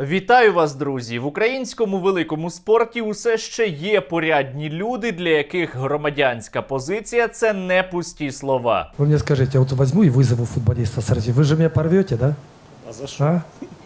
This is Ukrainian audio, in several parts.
Вітаю вас, друзі! В українському великому спорті усе ще є порядні люди, для яких громадянська позиція це не пусті слова. Вы мне скажите, вот возьму и вызову футболиста с России. Вы же меня порвете, да? А за що? А?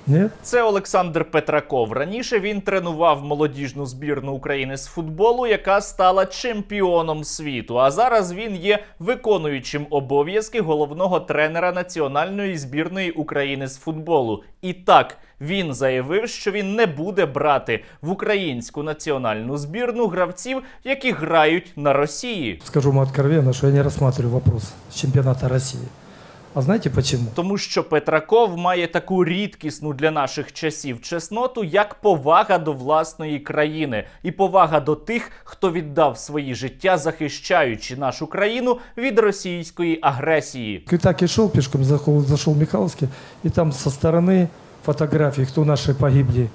Нет? Це Олександр Петраков. Раніше він тренував молодіжну збірну України з футболу, яка стала чемпіоном світу. А зараз він є виконуючим обов'язки головного тренера національної збірної України з футболу. І так. Він заявив, що він не буде брати в українську національну збірну гравців, які грають на Росії. Скажу вам откровенно, что я не рассматриваю вопрос чемпионата России. А знаете почему? Тому що Петраков має таку рідкісну для наших часів чесноту, як повага до власної країни і повага до тих, хто віддав свої життя, захищаючи нашу країну від російської агресії. Так и шел пешком, зашел, зашел в Михайловске, и там со стороны фотографии, кто наши погибли.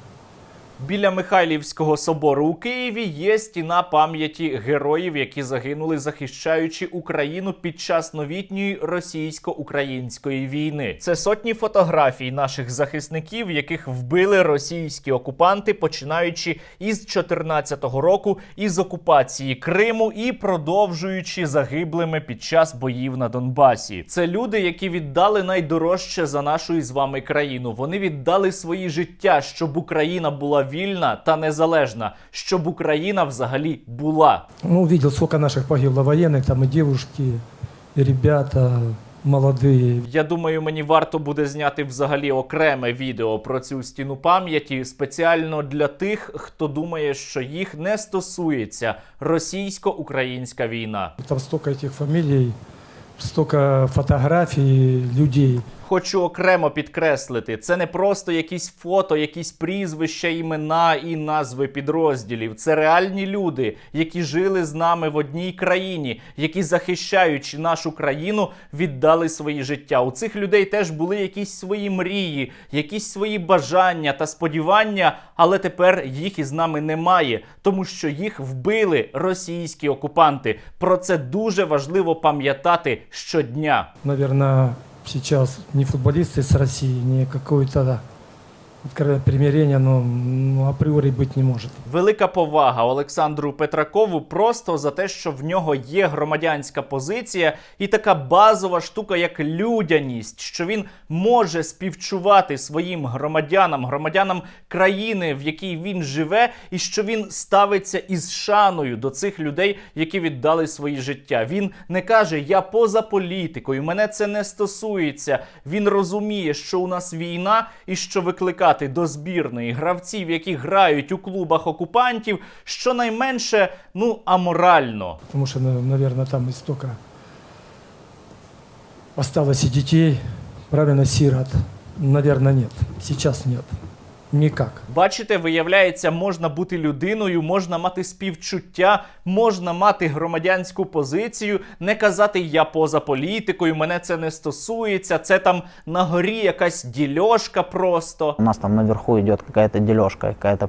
Біля Михайлівського собору у Києві є стіна пам'яті героїв, які загинули, захищаючи Україну під час новітньої російсько-української війни. Це сотні фотографій наших захисників, яких вбили російські окупанти, починаючи із 2014 року, із окупації Криму і продовжуючи загиблими під час боїв на Донбасі. Це люди, які віддали найдорожче за нашу із вами країну. Вони віддали свої життя, щоб Україна була вільна та незалежна, щоб Україна взагалі була. Ну, увидел, сколько наших погибло военных, там и девушки, и ребята молодые. Я думаю, мені варто буде зняти взагалі окреме відео про цю стіну пам'яті спеціально для тих, хто думає, що їх не стосується російсько-українська війна. Там столько этих фамилий, столько фотографий людей. Хочу окремо підкреслити, це не просто якісь фото, якісь прізвища, імена і назви підрозділів. Це реальні люди, які жили з нами в одній країні, які, захищаючи нашу країну, віддали свої життя. У цих людей теж були якісь свої мрії, якісь свої бажання та сподівання, але тепер їх із нами немає, тому що їх вбили російські окупанти. Про це дуже важливо пам'ятати щодня. Наверное, сейчас не футболисты с России, не какое-то откровенное примирение, но ну, априори быть не может. Велика повага Олександру Петракову просто за те, що в нього є громадянська позиція і така базова штука, як людяність, що він може співчувати своїм громадянам, громадянам країни, в якій він живе, і що він ставиться із шаною до цих людей, які віддали свої життя. Він не каже: Я поза політикою, мене це не стосується. Він розуміє, що у нас війна, і що викликати до збірної гравців, які грають у клубах окупантів, щонайменше ну аморально. Тому що, мабуть, там і стільки осталось і дітей, правильно, сирот. Наверное, нет. Сейчас нет. Никак. Бачите, виявляється, можна бути людиною, можна мати співчуття, можна мати громадянську позицію, не казати я поза політикою, мене це не стосується. Це там на горі якась дільошка просто. У нас там наверху идет какая-то дележка, какая-то.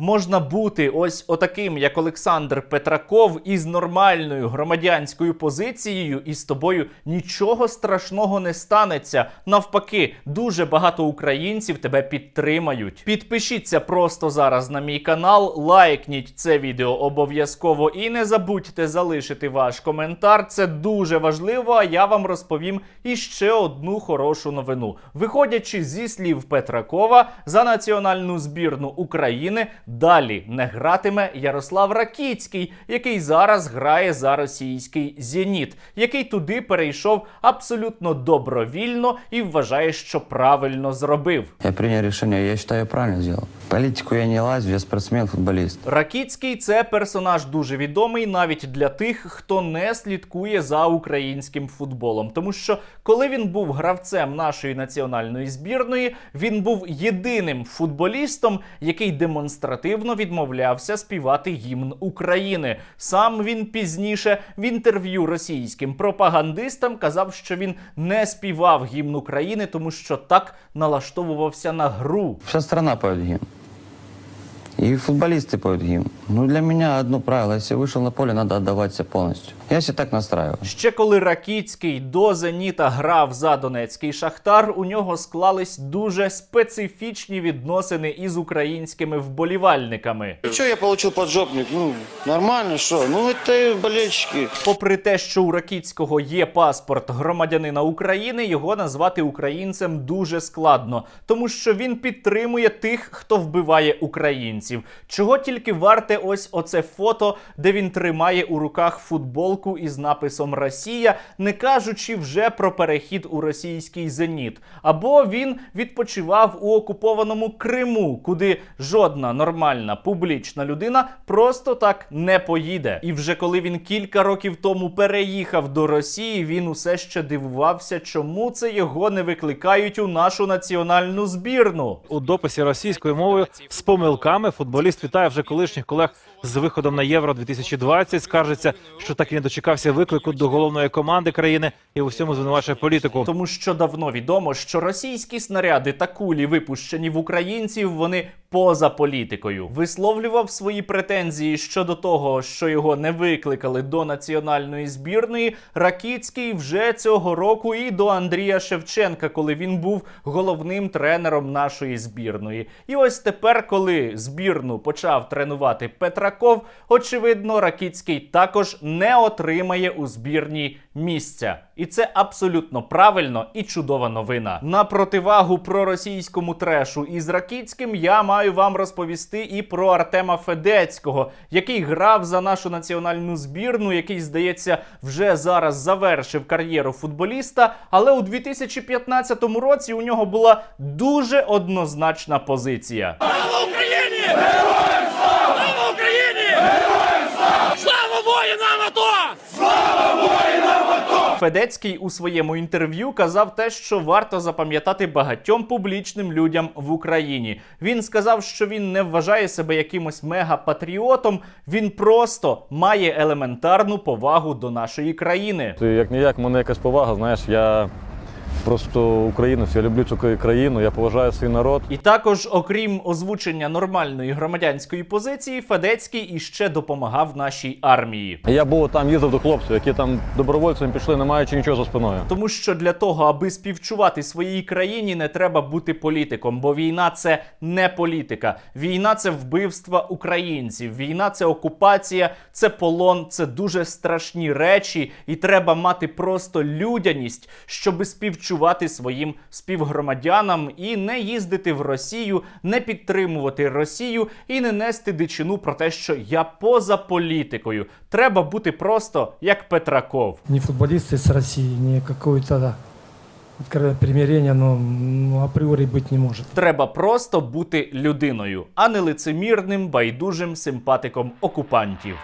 Можна бути ось отаким, як Олександр Петраков, із нормальною громадянською позицією, і з тобою нічого страшного не станеться. Навпаки, дуже багато українців тебе підтримають. Підпишіться просто зараз на мій канал, лайкніть це відео обов'язково і не забудьте залишити ваш коментар. Це дуже важливо. А я вам розповім іще одну хорошу новину. Виходячи зі слів Петракова, за національну збірну України далі не гратиме Ярослав Ракіцький, який зараз грає за російський Зеніт, який туди перейшов абсолютно добровільно і вважає, що правильно зробив. Я принял решение, я я правильно сделал. В политику я не лазю, я спортсмен, футболист. Ракіцький це персонаж дуже відомий навіть для тих, хто не слідкує за українським футболом. Тому що коли він був гравцем нашої національної збірної, він був єдиним футболістом, який демонстративно відмовлявся співати гімн України. Сам він пізніше в інтерв'ю російським пропагандистам казав, що він не співав гімн України, тому що так налаштовувався на гру. Вся страна гимн. И футболисты поют гимн. Ну, для меня одно правило. Если вышел на поле, надо отдавать все полностью. Я себя так настраиваю. Ще коли Ракіцький до Зеніта грав за Донецький Шахтар, у нього склались дуже специфічні відносини із українськими вболівальниками. Что я получил поджопник? Ну, нормально, что? Ну, это болельщики. Попри те, що у Ракіцького є паспорт громадянина України, його назвати українцем дуже складно, тому що він підтримує тих, хто вбиває українців. Чого тільки варте ось оце фото, де він тримає у руках футболку із написом Росія, не кажучи вже про перехід у російський зеніт. Або він відпочивав у окупованому Криму, куди жодна нормальна публічна людина просто так не поїде. І вже коли він кілька років тому переїхав до Росії, він усе ще дивувався, чому це його не викликають у нашу національну збірну. у дописі російською мовою з помилками футболіст вітає вже колишніх колег з виходом на євро 2020 Скаржиться, що так і не дочекався виклику до головної команди країни і у всьому звинувачує політику. Тому що давно відомо, що російські снаряди та кулі, випущені в українців, вони поза політикою. Висловлював свої претензії щодо того, що його не викликали до національної збірної. Ракіцький вже цього року і до Андрія Шевченка, коли він був головним тренером нашої збірної. І ось тепер, коли збірну почав тренувати Петраков, очевидно, Ракіцький також не отримає у збірній місця. І це абсолютно правильно і чудова новина. На противагу проросійському трешу із Ракіцьким я маю вам розповісти і про Артема Федецького, який грав за нашу національну збірну, який, здається, вже зараз завершив кар'єру футболіста. Але у 2015 році у нього була дуже однозначна позиція. Федецький у своєму інтерв'ю казав те, що варто запам'ятати багатьом публічним людям в Україні. Він сказав, що він не вважає себе якимось мегапатріотом, він просто має елементарну повагу до нашої країни. Ти як ніяк, в мене якась повага, знаєш, я просто українець, я люблю цю країну, я поважаю свій народ. І також, окрім озвучення нормальної громадянської позиції, Федецький іще допомагав нашій армії. Я був там, їздив до хлопців, які там добровольцями пішли, не маючи нічого за спиною. Тому що для того, аби співчувати своїй країні, не треба бути політиком, бо війна це не політика. Війна це вбивства українців. Війна це окупація, це полон, це дуже страшні речі, і треба мати просто людяність, щоби співчувати своїм співгромадянам і не їздити в Росію, не підтримувати Росію і не нести дичину про те, що я поза політикою. Треба бути просто як Петраков. Не с России, не какое-то да, откровенное примирение, но ну, априори быть не может. Треба просто бути людиною, а не лицемірним, байдужим симпатиком окупантів.